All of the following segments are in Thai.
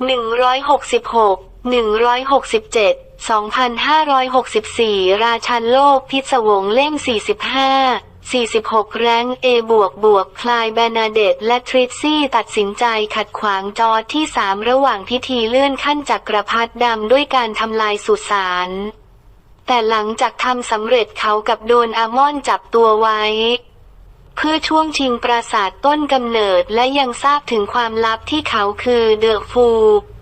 166 167 2564 ราชันโลกพิศวงเล่ม 45 46 แรงเอบวกบวกคลายแบนาเดตและทริซซี่ตัดสินใจขัดขวางจอที่สามระหว่างพิธีเลื่อนขั้นจักรพรรดิดำด้วยการทำลายสุสานแต่หลังจากทำสำเร็จเขากับโดนอามอนจับตัวไว้ เพื่อช่วงชิงปราสาทต้นกำเนิดและยังทราบถึงความลับที่เขาคือเดอะฟู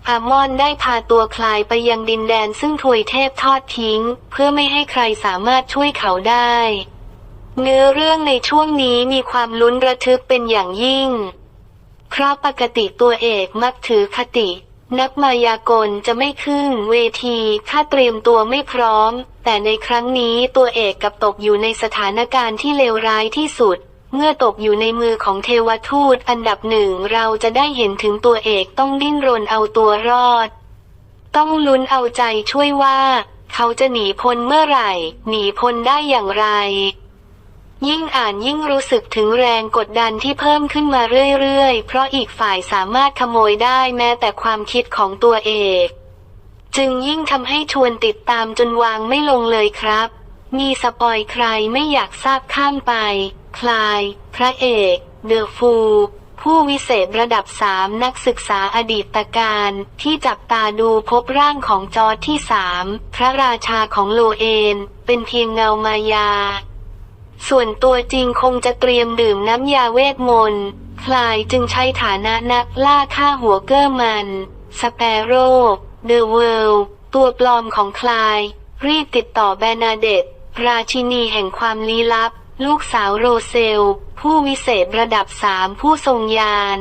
อามอนได้พาตัวคลายไปยังดินแดนซึ่งทวยเทพทอดทิ้ง เพื่อไม่ให้ใครสามารถช่วยเขาได้ เนื้อเรื่องในช่วงนี้มีความลุ้นระทึกเป็นอย่างยิ่ง เพราะปกติตัวเอกมักถือคติ นักมายากลจะไม่ขึ้นเวทีถ้าเตรียมตัวไม่พร้อม แต่ในครั้งนี้ตัวเอกกับตกอยู่ในสถานการณ์ที่เลวร้ายที่สุด เมื่อตกอยู่ในมือของเทวทูตอันดับหนึ่งเราจะได้เห็นถึงตัวเอกต้องดิ้นรนเอาตัวรอด ต้องลุ้นเอาใจช่วยว่า เขาจะหนีพ้นเมื่อไหร่ หนีพ้นได้อย่างไร ยิ่งอ่านยิ่งรู้สึกถึงแรงกดดันที่เพิ่มขึ้นมาเรื่อยๆ เพราะอีกฝ่ายสามารถขโมยได้แม้แต่ความคิดของตัวเอกจึงยิ่งทำให้ชวนติดตามจนวางไม่ลงเลยครับ มีสปอยใครไม่อยากทราบข้ามไป คลาย พระเอก เดอะฟู ผู้วิเศษระดับสามนักศึกษาอดีตการที่จับตาดูพบร่างของจอร์ที่สามพระราชาของโลเอน เป็นเพียงเงามายา ส่วนตัวจริงคงจะเตรียมดื่มน้ำยาเวทมนต์คลายจึงใช้ฐานะนักล่าฆ่าหัวเกอร์มัน สเปโร่เดอะเวิลด์ตัวปลอมของคลาย รีบติดต่อแบรนาเดตราชินีแห่งความลี้ลับ ลูกสาวโรเซล ผู้วิเศษระดับสามผู้ทรงญาณ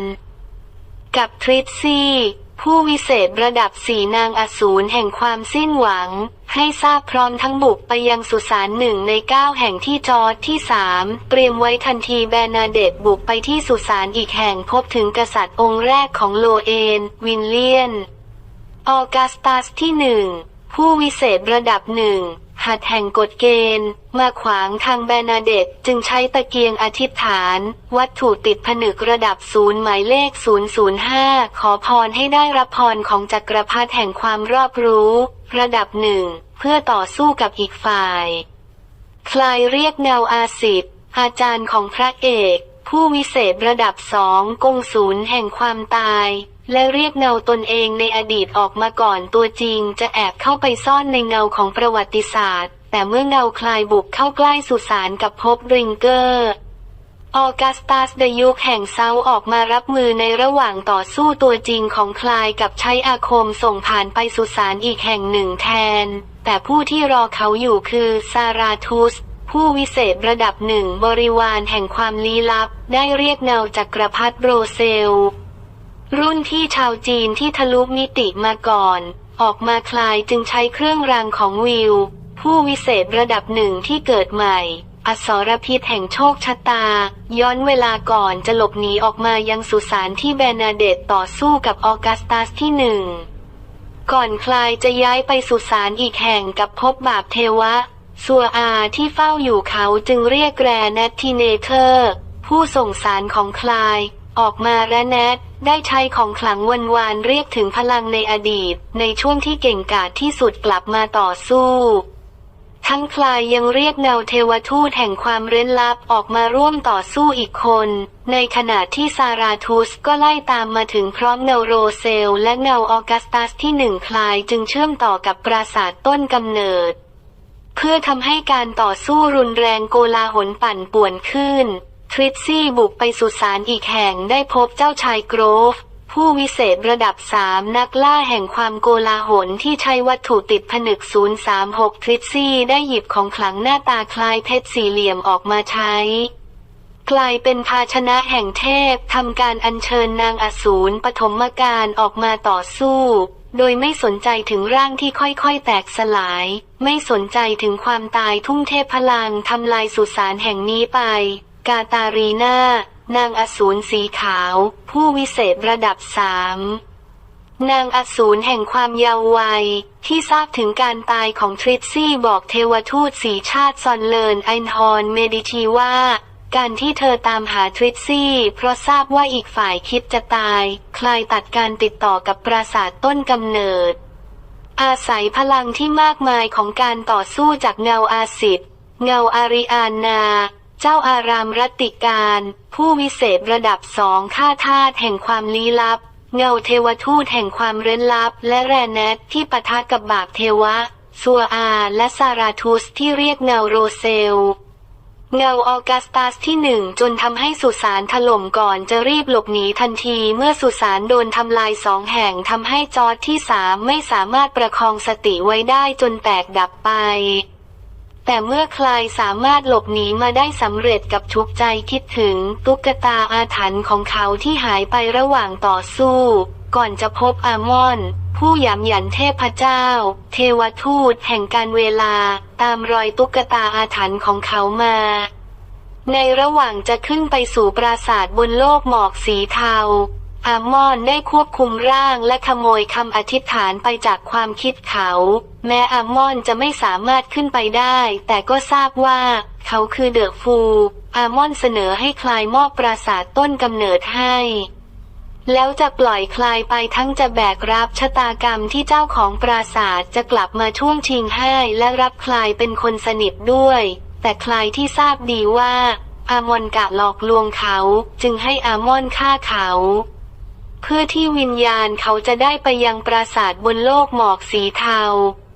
กับทริซซี่ ผู้วิเศษระดับสี่นางอสูรแห่งความสิ้นหวัง ให้ทราบพร้อมทั้งบุกไปยังสุสานหนึ่งในเก้าแห่งที่จอร์จที่สามเตรียมไว้ทันทีแบรนาเดตบุกไปที่สุสานอีกแห่งพบถึงกษัตริย์องค์แรกของโลเอน วินเลียน ออกัสตัสที่หนึ่ง ผู้วิเศษระดับหนึ่งหัดแห่งกฎเกณฑ์ มาขวางทางแบรนาเดตจึงใช้ตะเกียงอธิษฐาน วัตถุติดผนึกระดับศูนย์หมายเลข 005 ขอพรให้ได้รับพรของจักรพรรดิแห่งความรอบรู้ ระดับหนึ่ง เพื่อต่อสู้กับอีกฝ่าย คลายเรียกแนวอาสิทธิ์อาจารย์ของพระเอก ผู้วิเศษระดับสองกงศูนย์แห่งความตาย และเรียกเงาตนเองในอดีตออกมาก่อนตัวจริงจะแอบเข้าไปซ่อนในเงาของประวัติศาสตร์ แต่เมื่อเงาคลายบุกเข้าใกล้สุสานกับพบริงเกอร์ออกัสตัสเดยุคแห่งเซาออกมารับมือในระหว่างต่อสู้ตัวจริงของคลายกับใช้อาคมส่งผ่านไปสุสานอีกแห่งหนึ่งแทน แต่ผู้ที่รอเขาอยู่คือซาราทุส ผู้วิเศษระดับหนึ่งบริวารแห่งความลี้ลับ ได้เรียกเงาจักกระพรรดิโรเซล รุ่นที่ชาวจีนที่ทะลุมิติมาก่อน ออกมาคลายจึงใช้เครื่องรางของวิว ผู้วิเศษระดับหนึ่งที่เกิดใหม่ อสรพิษแห่งโชคชะตา ย้อนเวลาก่อนจะหลบหนีออกมายังสุสานที่แบนาเดตต่อสู้กับออกัสตัสที่หนึ่งก่อนคลายจะย้ายไปสุสานอีกแห่งกับพบบาปเทวะสัวอาที่เฝ้าอยู่เขาจึงเรียกแรแนททีเนเธอร์ ผู้ส่งสารของคลาย ออกมาและแนทได้ใช้ของขลังวันวานเรียกถึงพลังในอดีต ในช่วงที่เก่งกาจที่สุดกลับมาต่อสู้ทั้งคลายยังเรียกเงาเทวทูตแห่งความเร้นลับออกมาร่วมต่อสู้อีกคน ในขณะที่ซาราทูสก็ไล่ตามมาถึงพร้อมเงาโรเซล และเงาออกัสตัสที่หนึ่งคลายจึงเชื่อมต่อกับปราสาทต้นกำเนิด เพื่อทำให้การต่อสู้รุนแรงโกลาหลปั่นป่วนขึ้น ทริซซี่บุกไปสุสานอีกแห่งได้พบเจ้าชายโกรฟ ผู้วิเศษระดับสามนักล่าแห่งความโกลาหลที่ใช้วัตถุติดผนึก 036 ทริซซี่ได้หยิบของขลังหน้าตาคล้ายเพชรสี่เหลี่ยมออกมาใช้ กลายเป็นภาชนะแห่งเทพทำการอัญเชิญนางอสูรปฐมกาลออกมาต่อสู้โดยไม่สนใจถึงร่างที่ค่อยๆ แตกสลาย ไม่สนใจถึงความตายทุ่มเทพพลังทำลายสุสานแห่งนี้ไป กาตารีนา นางอสูรสีขาว ผู้วิเศษระดับสามนางอสูรแห่งความเยาว์วัย ที่ทราบถึงการตายของทริซซี่บอกเทวทูตสีชาติซอนเลินไอนฮอนเมดิทีว่า การที่เธอตามหาทริซซี่ เพราะทราบว่าอีกฝ่ายคิดจะตาย คลายตัดการติดต่อกับปราสาทต้นกำเนิด อาศัยพลังที่มากมายของการต่อสู้จากเงาอาสิทธ์เงาอาริอานา เจ้าอารามรัติการ ผู้วิเศษระดับสองข้าทาสแห่งความลี้ลับ เงาเทวทูตแห่งความเร้นลับ และแรแนทที่ปะทะกับบาปเทวะซัวอาและซาราทุสที่เรียกเงาโรเซล เงาออกัสตัสที่หนึ่งจนทำให้สุสานถล่มก่อนจะรีบหลบหนีทันทีเมื่อสุสานโดนทำลายสองแห่งทำให้จอร์จที่สามไม่สามารถประคองสติไว้ได้จนแตกดับไป แต่เมื่อคลายสามารถหลบหนีมาได้สำเร็จกับทุกใจคิดถึงตุ๊กตาอาถรรพ์ของเขาที่หายไประหว่างต่อสู้ ก่อนจะพบอามอน ผู้ยามหยันเทพเจ้า เทวทูตแห่งการเวลา ตามรอยตุ๊กตาอาถรรพ์ของเขามา ในระหว่างจะขึ้นไปสู่ปราสาทบนโลกหมอกสีเทา อามอนได้ควบคุมร่างและขโมยคำอธิษฐานไปจากความคิดเขา แม้อามอนจะไม่สามารถขึ้นไปได้ แต่ก็ทราบว่า เขาคือเดอะฟู อามอนเสนอให้คลายมอบปราสาทต้นกำเนิดให้ แล้วจะปล่อยคลายไปทั้งจะแบกรับชะตากรรมที่เจ้าของปราสาทจะกลับมาช่วงชิงให้และรับคลายเป็นคนสนิทด้วย แต่คลายที่ทราบดีว่า อามอนกะหลอกลวงเขาจึงให้อามอนฆ่าเขา เพื่อที่วิญญาณเขาจะได้ไปยังปราสาทบนโลกหมอกสีเทา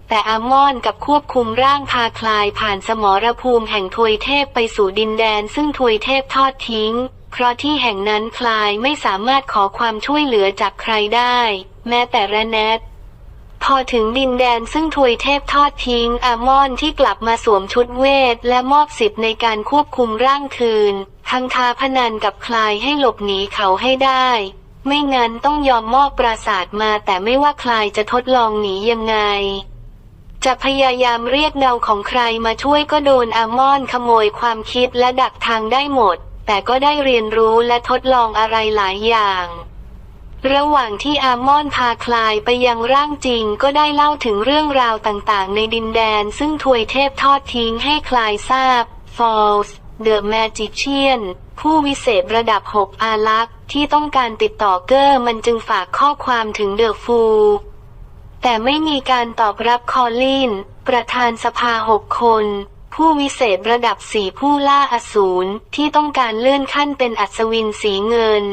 แต่อามอนกับควบคุมร่างพาคลายผ่านสมรภูมิแห่งทวยเทพไปสู่ดินแดนซึ่งทวยเทพทอดทิ้ง เพราะที่แห่งนั้นคลายไม่สามารถขอความช่วยเหลือจากใครได้ แม้แต่ระแนทพอถึงดินแดนซึ่งทวยเทพทอดทิ้งอามอนที่กลับมาสวมชุดเวท และมอบสิทธิ์ในการควบคุมร่างคืน ทั้งทาพนันกับคลายให้หลบหนีเขาให้ได้ ไม่งั้นต้องยอมมอบปราสาทมาแต่ไม่ว่าใครจะทดลองหนียังไง จะพยายามเรียกเงาของใครมาช่วยก็โดนอามอนขโมยความคิดและดักทางได้หมด แต่ก็ได้เรียนรู้และทดลองอะไรหลายอย่างระหว่างที่อามอนพาคลายไปยังร่างจริงก็ได้เล่าถึงเรื่องราวต่างๆ ในดินแดนซึ่งทวยเทพทอดทิ้งให้คลายทราบ False The Magician ผู้วิเศษระดับ 6 อาลักษ์ที่ต้องการติดต่อเกอร์มันจึงฝากข้อความถึงเดอะฟูแต่ไม่มีการตอบรับคอลลิน ประธานสภาหกคน ผู้วิเศษระดับสี่ผู้ล่าอสูรที่ต้องการเลื่อนขั้นเป็นอัศวินสีเงิน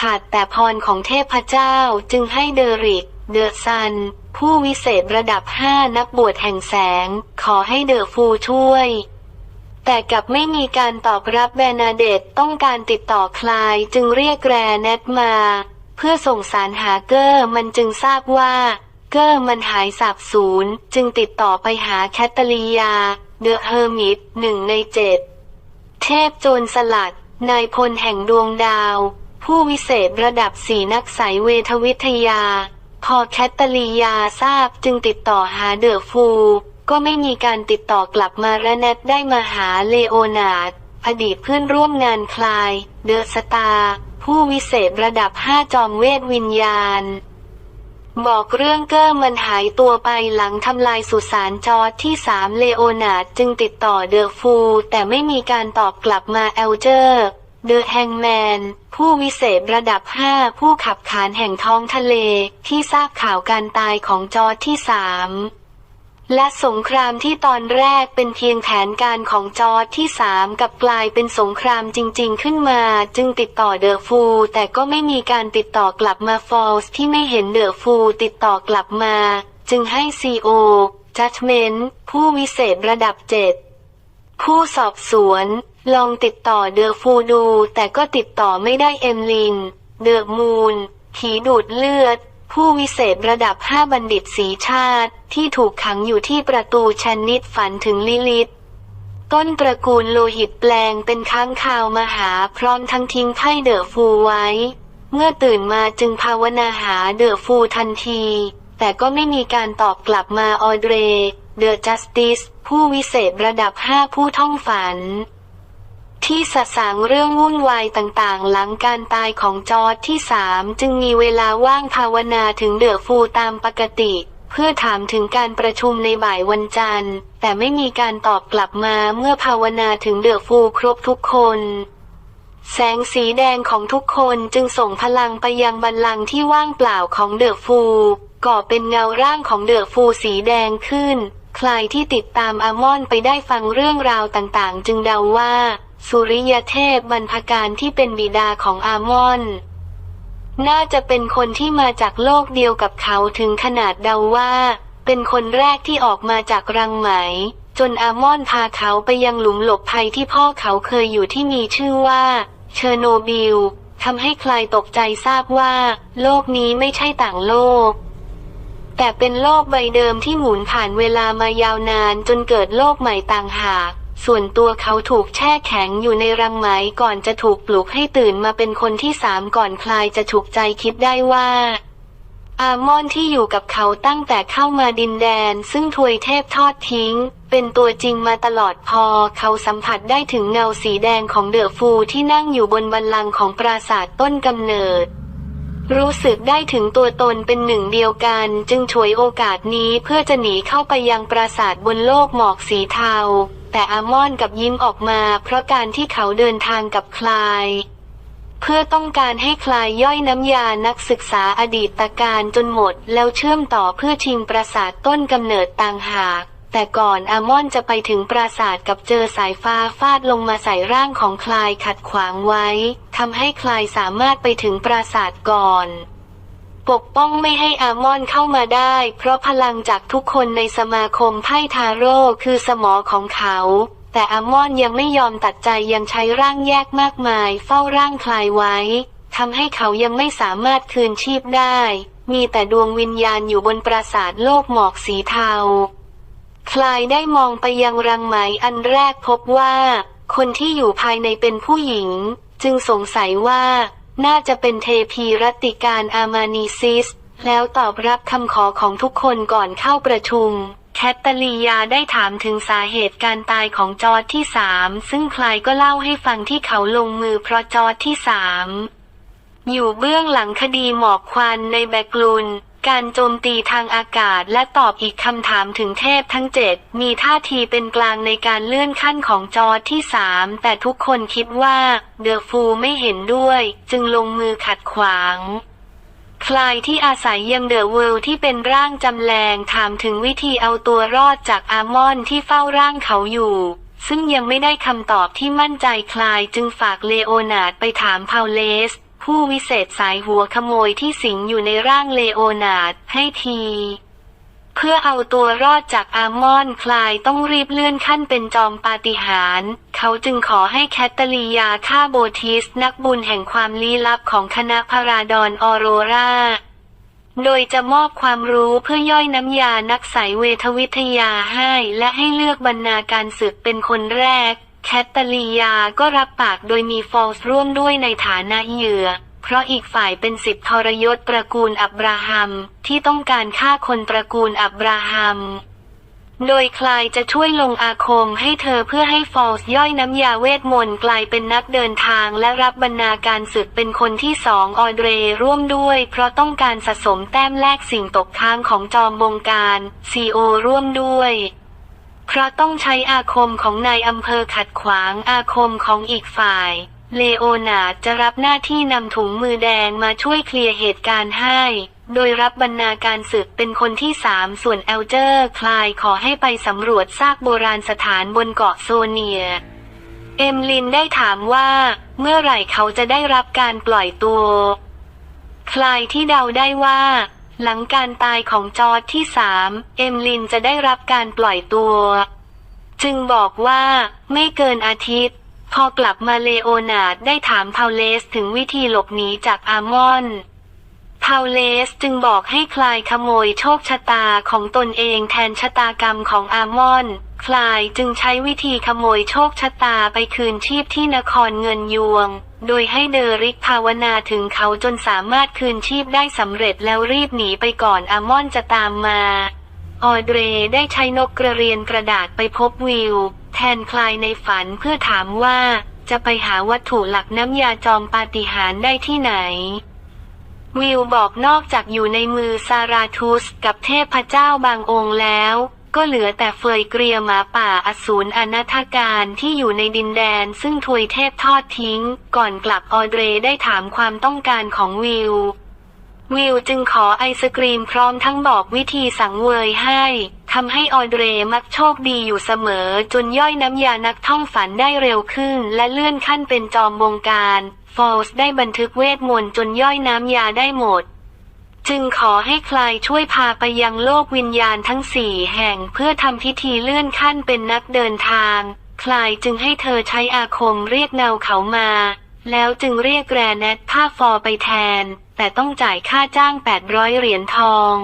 ขาดแต่พรของเทพเจ้าจึงให้เดริก เดอะซัน ผู้วิเศษระดับห้านักบวชแห่งแสง ขอให้เดอะฟูช่วย แต่กลับไม่มีการตอบรับแบนาเดตต้องการติดต่อคลายจึงเรียกแกรแนทมา เพื่อส่งสารหาเกอร์มันจึงทราบว่า เกอร์มันหายสาบสูญจึงติดต่อไปหาแคตเตอรียา เดอะเฮอร์มิตหนึ่งในเจ็ดเทพโจรสลัด นายพลแห่งดวงดาว ผู้วิเศษระดับสี่นักสายเวทวิทยา พอแคตเตอรียาทราบจึงติดต่อหาเดอะฟู ก็ไม่มีการติดต่อกลับมาและแนทได้มาหาเลโอนาร์ดอดีตเพื่อนร่วมงานคลาย เดอะสตาร์ผู้วิเศษระดับห้าจอมเวทวิญญาณ บอกเรื่องเกอร์มันหายตัวไปหลังทำลายสุสานจอร์ที่สามเลโอนาร์ดจึงติดต่อเดอะฟูแต่ไม่มีการตอบกลับมาเอลเจอร์เดอะแฮงแมนผู้วิเศษระดับห้าผู้ขับขานแห่งท้องทะเลที่ทราบข่าวการตายของจอร์ที่สาม และสงครามที่ตอนแรกเป็นเพียงแผนการของจอร์จที่สามกับกลายเป็นสงครามจริง ๆ ขึ้นมา จึงติดต่อเดอะฟูแต่ก็ไม่มีการติดต่อกลับมาฟอลส์ที่ไม่เห็นเดอะฟูติดต่อกลับมา จึงให้ซีโอจัดเมนผู้วิเศษระดับเจ็ดผู้สอบสวน ลองติดต่อเดอะฟูดู แต่ก็ติดต่อไม่ได้เอมลิน เดอะมูนผีดูดเลือด ผู้วิเศษระดับห้าบัณฑิตสีชาติ ที่ถูกขังอยู่ที่ประตูชันนิดฝันถึงลิลิต ต้นตระกูลโลหิตแปลงเป็นค้างคาวมาหาพร้อมทั้งทิ้งไพ่เดอะฟูไว้ เมื่อตื่นมาจึงภาวนาหาเดอะฟูทันที แต่ก็ไม่มีการตอบกลับมาออเดรเดอะจัสติสผู้วิเศษระดับห้าผู้ท่องฝัน ที่สะสางเรื่องวุ่นวายต่างๆ หลังการตายของจอร์จที่สามจึงมีเวลาว่างภาวนาถึงเดอฟูตามปกติ เพื่อถามถึงการประชุมในบ่ายวันจันทร์ แต่ไม่มีการตอบกลับมาเมื่อภาวนาถึงเดือฟูครบทุกคนแสงสีแดงของทุกคนจึงส่งพลังไปยังบัลลังที่ว่างเปล่าของเดอะฟูก่อเป็นเงาร่างของเดอะฟูสีแดงขึ้น ใครที่ติดตามอามอนไปได้ฟังเรื่องราวต่างๆ จึงเดาว่า สุริยเทพบรรพการที่เป็นบิดาของอามอน น่าจะเป็นคนที่มาจากโลกเดียวกับเขาถึงขนาดเดาว่า เป็นคนแรกที่ออกมาจากรังไหม จนอามอนพาเขาไปยังหลุมหลบภัยที่พ่อเขาเคยอยู่ที่มีชื่อว่า เชอร์โนบิลทำให้ใครตกใจทราบว่า โลกนี้ไม่ใช่ต่างโลก แต่เป็นโลกใบเดิมที่หมุนผ่านเวลามายาวนานจนเกิดโลกใหม่ต่างหาก ส่วนตัวเขาถูกแช่แข็งอยู่ในรังไหมก่อนจะถูกปลุกให้ตื่นมาเป็นคนที่สามก่อนคลายจะถูกใจคิดได้ว่า อามอนที่อยู่กับเขาตั้งแต่เข้ามาดินแดน ซึ่งทวยเทพทอดทิ้ง เป็นตัวจริงมาตลอดพอเขาสัมผัสได้ถึงเงาสีแดงของเดอะฟูที่นั่งอยู่บนบันลังของปราสาทต้นกำเนิดรู้สึกได้ถึงตัวตนเป็นหนึ่งเดียวกัน จึงฉวยโอกาสนี้เพื่อจะหนีเข้าไปยังปราสาทบนโลกหมอกสีเทา แต่อามอนกับยิ้มออกมา เพราะการที่เขาเดินทางกับคลาย เพื่อต้องการให้คลายย่อยน้ำยานักศึกษาอดีตการจนหมด แล้วเชื่อมต่อเพื่อชิงปราสาทต้นกำเนิดต่างหากแต่ก่อนอามอนจะไปถึงปราสาทกับเจอสายฟ้าฟาดลงมาใส่ร่างของคลายขัดขวางไว้ทำให้คลายสามารถไปถึงปราสาทก่อน ปกป้องไม่ให้อามอนเข้ามาได้ เพราะพลังจากทุกคนในสมาคมไพ่ทาโร่คือสมอของเขา แต่อามอนยังไม่ยอมตัดใจยังใช้ร่างแยกมากมาย เฝ้าร่างคลายไว้ทำให้เขายังไม่สามารถคืนชีพได้ มีแต่ดวงวิญญาณอยู่บนปราสาทโลกหมอกสีเทา คลายได้มองไปยังรังไหมอันแรกพบว่า คนที่อยู่ภายในเป็นผู้หญิง จึงสงสัยว่า น่าจะเป็นเทพีรัติการอามานีซิส แล้วตอบรับคำขอของทุกคนก่อนเข้าประชุม แคทเตาลียาได้ถามถึงสาเหตุการตายของจอร์ดที่สามซึ่งคลายก็เล่าให้ฟังที่เขาลงมือเพราะจอร์ดที่สามอยู่เบื้องหลังคดีหมอกควันในแบกลุน การโจมตีทางอากาศและตอบอีกคำถามถึงเทพทั้งเจ็ดมีท่าทีเป็นกลางในการเลื่อนขั้นของจอร์จที่สามแต่ทุกคนคิดว่าเดอะฟูไม่เห็นด้วย จึงลงมือขัดขวางคลายที่อาศัยยังเดอะเวิลด์ที่เป็นร่างจำแรงถามถึงวิธีเอาตัวรอดจากอามอนที่เฝ้าร่างเขาอยู่ ซึ่งยังไม่ได้คำตอบที่มั่นใจคลายจึงฝากเลโอนาร์ดไปถามพาวเลส ผู้วิเศษสายหัวขโมยที่สิงอยู่ในร่างเลโอนาร์ดให้ที เพื่อเอาตัวรอดจากอามอนคลายต้องรีบเลื่อนขั้นเป็นจอมปาฏิหาริย์เขาจึงขอให้แคทเตอรียาฆ่าโบทิสนักบุญแห่งความลี้ลับของคณะพาราดอนออโรราโดยจะมอบความรู้เพื่อย่อยน้ำยานักสายเวทวิทยาให้และให้เลือกบรรณาการศึกเป็นคนแรก แคทเตอรียาก็รับปากโดยมีฟอลส์ร่วมด้วยในฐานะเหยื่อ เพราะอีกฝ่ายเป็นสิบทรยศตระกูลอับราฮัม ที่ต้องการฆ่าคนตระกูลอับราฮัม โดยคลายจะช่วยลงอาคมให้เธอเพื่อให้ฟอลส์ย่อยน้ำยาเวทมนต์กลายเป็นนักเดินทางและรับบรรณาการศึกเป็นคนที่สองออเดรร่วมด้วย เพราะต้องการสะสมแต้มแลกสิ่งตกค้างของจอมบงการซีโอร่วมด้วย เพราะต้องใช้อาคมของนายอำเภอขัดขวางอาคมของอีกฝ่าย เลโอนาร์ดจะรับหน้าที่นำถุงมือแดงมาช่วยเคลียร์เหตุการณ์ให้ โดยรับบรรณาการศึกเป็นคนที่สามส่วนเอลเจอร์ คลายขอให้ไปสำรวจซากโบราณสถานบนเกาะโซเนีย เอมลินได้ถามว่า เมื่อไหร่เขาจะได้รับการปล่อยตัว คลายที่เดาได้ว่า หลังการตายของจอร์ดที่สามเอมลินจะได้รับการปล่อยตัว จึงบอกว่าไม่เกินอาทิตย์ พอกลับมาเลโอนาร์ดได้ถามพาวเลสถึงวิธีหลบหนีจากอามอน พาวเลสจึงบอกให้คลายขโมยโชคชะตาของตนเองแทนชะตากรรมของอามอน คลายจึงใช้วิธีขโมยโชคชะตาไปคืนชีพที่นครเงินยวง โดยให้เดริกภาวนาถึงเขาจนสามารถคืนชีพได้สำเร็จแล้วรีบหนีไปก่อนอามอนจะตามมา ออเดรได้ใช้นกกระเรียนกระดาษไปพบวิว แทนคลายในฝันเพื่อถามว่า จะไปหาวัตถุหลักน้ำยาจอมปาฏิหาริย์ได้ที่ไหน วิวบอกนอกจากอยู่ในมือซาราทูสกับเทพเจ้าบางองค์แล้ว ก็เหลือแต่เฟยเกรียหมาป่าอสูรอนาถการที่อยู่ในดินแดนซึ่งทวยเทพทอดทิ้ง ก่อนกลับออเดรได้ถามความต้องการของวิว วิวจึงขอไอศกรีมพร้อมทั้งบอกวิธีสังเวยให้ ทำให้ออเดรมักโชคดีอยู่เสมอ จนย่อยน้ำยานักท่องฝันได้เร็วขึ้น และเลื่อนขั้นเป็นจอมบงการฟอลส์ได้บันทึกเวทมนต์จนย่อยน้ำยาได้หมด จึงขอให้ใครช่วยพาไปยังโลกวิญญาณทั้งสี่แห่งเพื่อทำพิธีเลื่อนขั้นเป็นนักเดินทาง คลายจึงให้เธอใช้อาคมเรียกเนาเขามา แล้วจึงเรียกแกรแนทผ้าฟอไปแทน แต่ต้องจ่ายค่าจ้าง 800 เหรียญทอง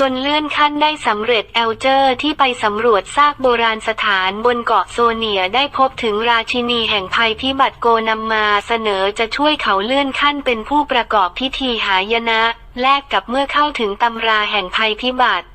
จนเลื่อนขั้นได้สำเร็จเอลเจอร์ที่ไปสำรวจซากโบราณสถานบนเกาะโซเนียได้พบถึงราชินีแห่งภัยพิบัติโกนำมาเสนอจะช่วยเขาเลื่อนขั้นเป็นผู้ประกอบพิธีหายนะ แลกกับเมื่อเข้าถึงตำราแห่งภัยพิบัติ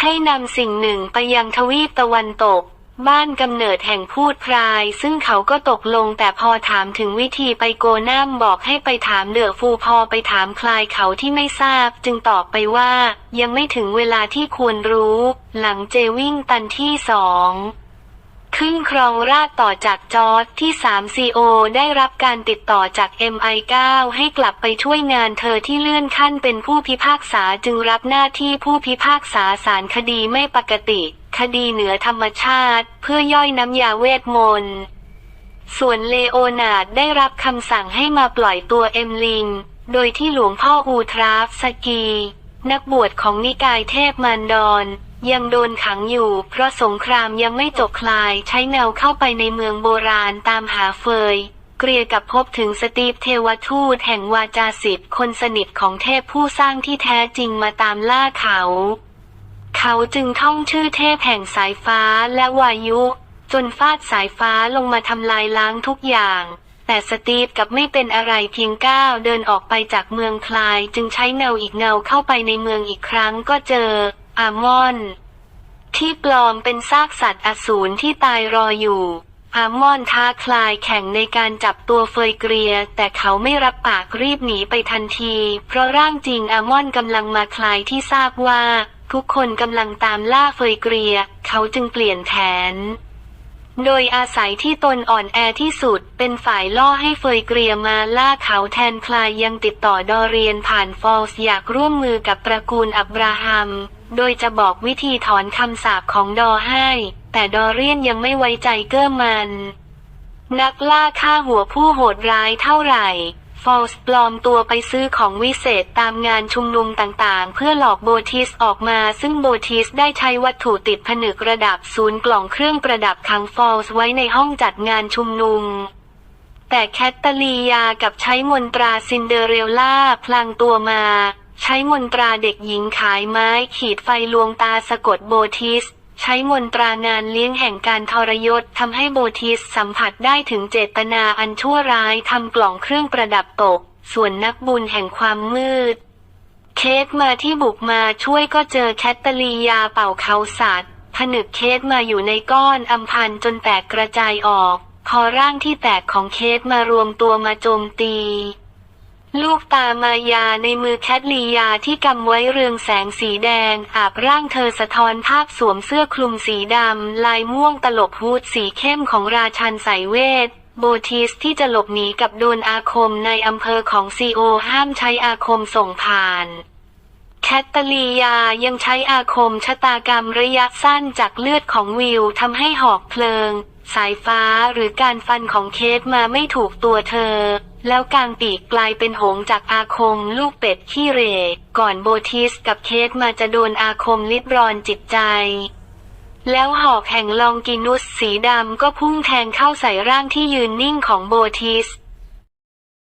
ให้นำสิ่งหนึ่งไปยังทวีปตะวันตก บ้านกำเนิดแห่งพูดพราย ซึ่งเขาก็ตกลงแต่พอถามถึงวิธีไปโกน้ำบอกให้ไปถามเดือฟูพอไปถามคลายเขาที่ไม่ทราบ จึงตอบไปว่า ยังไม่ถึงเวลาที่ควรรู้ หลังเจวิ่งตันที่สองขึ้นครองราชต่อจากจอร์ดที่3 CO ได้รับการติดต่อจาก MI9 ให้กลับไปช่วยงานเธอที่เลื่อนขั้นเป็นผู้พิพากษาจึงรับหน้าที่ผู้พิพากษาสารคดีไม่ปกติ คดีเหนือธรรมชาติ เพื่อย่อยน้ำยาเวทมนต์ส่วนเลโอนาร์ดได้รับคำสั่งให้มาปล่อยตัวเอมลิง โดยที่หลวงพ่ออูทราฟสกี นักบวชของนิกายเทพมารดอนยังโดนขังอยู่ เพราะสงครามยังไม่จบคลายใช้แนวเข้าไปในเมืองโบราณตามหาเฟย เกลียกับพบถึงสตีฟเทวทูตแห่งวาจาสิทธิ์คนสนิทของเทพผู้สร้างที่แท้จริงมาตามล่าเขา เขาจึงท่องชื่อเทพแห่งสายฟ้าและวายุ จนฟาดสายฟ้าลงมาทำลายล้างทุกอย่าง แต่สตีฟกับไม่เป็นอะไรเพียงก้าวเดินออกไปจากเมืองคลายจึงใช้เงาอีกเงาเข้าไปในเมืองอีกครั้งก็เจอ อามอน ที่ปลอมเป็นซากสัตว์อสูรที่ตายรออยู่อามอนท้าคลายแข่งในการจับตัวเฟยเกรีย แต่เขาไม่รับปากรีบหนีไปทันที เพราะร่างจริงอามอนกำลังมาคลายที่ทราบว่า ทุกคนกำลังตามล่าเฟยเกรีย เขาจึงเปลี่ยนแผน โดยอาศัยที่ตนอ่อนแอที่สุด เป็นฝ่ายล่อให้เฟยเกรียมาล่าเขาแทนคลายยังติดต่อดอเรียนผ่านฟอลส์อยากร่วมมือกับตระกูลอับราฮัม โดยจะบอกวิธีถอนคำสาปของดอให้ แต่ดอเรียนยังไม่ไว้ใจเก้อมัน นักล่าฆ่าหัวผู้โหดร้ายเท่าไหร่ ฟอลส์ปลอมตัวไปซื้อของวิเศษตามงานชุมนุมต่างๆ เพื่อหลอกโบทิสออกมา ซึ่งโบทิสได้ใช้วัตถุติดผนึกระดับศูนย์กล่องเครื่องประดับขังฟอลส์ไว้ในห้องจัดงานชุมนุม แต่แคทเตอรียากับใช้มนตราซินเดอเรลล่าพลางตัวมา ใช้มนตราเด็กหญิงขายไม้ขีดไฟลวงตาสะกดโบทิส ใช้มนตรางานเลี้ยงแห่งการทรยศทำให้โบทิสสัมผัสได้ถึงเจตนาอันชั่วร้ายทำกล่องเครื่องประดับตก ส่วนนักบุญแห่งความมืด เคสมาที่บุกมาช่วยก็เจอแคทเตอรียาเป่าเขาสัตว์ผนึกเคสมาอยู่ในก้อนอำพันจนแตกกระจายออกพอร่างที่แตกของเคสมารวมตัวมาโจมตี ลูกตามายาในมือแคทลียาที่กำไว้เรืองแสงสีแดง อาบร่างเธอสะท้อนภาพสวมเสื้อคลุมสีดำ ลายม่วงตลบฮูดสีเข้มของราชันสายเวท โบทิสที่จะหลบหนีกับโดนอาคมในอำเภอของซีโอห้ามใช้อาคมส่งผ่านแคทเตอรียายังใช้อาคมชะตากรรมระยะสั้นจากเลือดของวิวทำให้หอกเพลิง สายฟ้าหรือการฟันของเคสมาไม่ถูกตัวเธอ แล้วกางปีกกลายเป็นหงจากอาคมลูกเป็ดขี้เหรก่อนโบทิสกับเคสมาจะโดนอาคมลิบรอนจิตใจ แล้วหอกแห่งลองกินุสสีดำก็พุ่งแทงเข้าใส่ร่างที่ยืนนิ่งของโบทิส